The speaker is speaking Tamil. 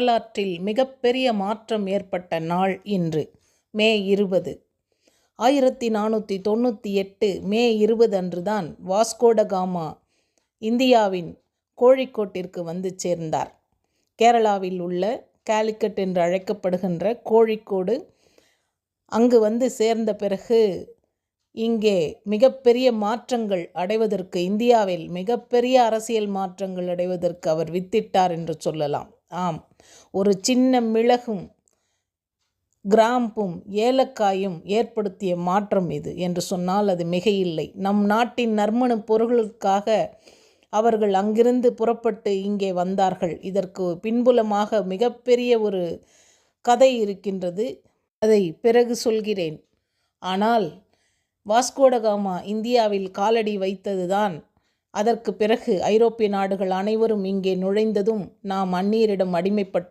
வரலாற்றில் மிகப்பெரிய மாற்றம் ஏற்பட்ட நாள் இன்று மே இருபது. ஆயிரத்தி நானூற்றி தொண்ணூற்றி எட்டு மே இருபது அன்றுதான் வாஸ்கோடகாமா இந்தியாவின் கோழிக்கோட்டிற்கு வந்து சேர்ந்தார். கேரளாவில் உள்ள காலிக்கட் என்று அழைக்கப்படுகின்ற கோழிக்கோடு அங்கு வந்து சேர்ந்த பிறகு இங்கே மிகப்பெரிய மாற்றங்கள் அடைவதற்கு இந்தியாவில் மிகப்பெரிய அரசியல் மாற்றங்கள் அடைவதற்கு அவர் வித்திட்டார் என்று சொல்லலாம். ஆம் ஒரு சின்ன மிளகும் கிராம்பும் ஏலக்காயும் ஏற்படுத்திய மாற்றம் இது என்று சொன்னால் அது மிகையில்லை. நம் நாட்டின் நறுமண பொருள்களுக்காக அவர்கள் அங்கிருந்து புறப்பட்டு இங்கே வந்தார்கள். இதற்கு பின்புலமாக மிகப்பெரிய ஒரு கதை இருக்கின்றது. அதை பிறகு சொல்கிறேன். ஆனால் வாஸ்கோடகாமா இந்தியாவில் காலடி வைத்ததுதான். அதற்கு பிறகு ஐரோப்பிய நாடுகள் அனைவரும் இங்கே நுழைந்ததும் நாம் அந்நியரிடம் அடிமைப்பட்டு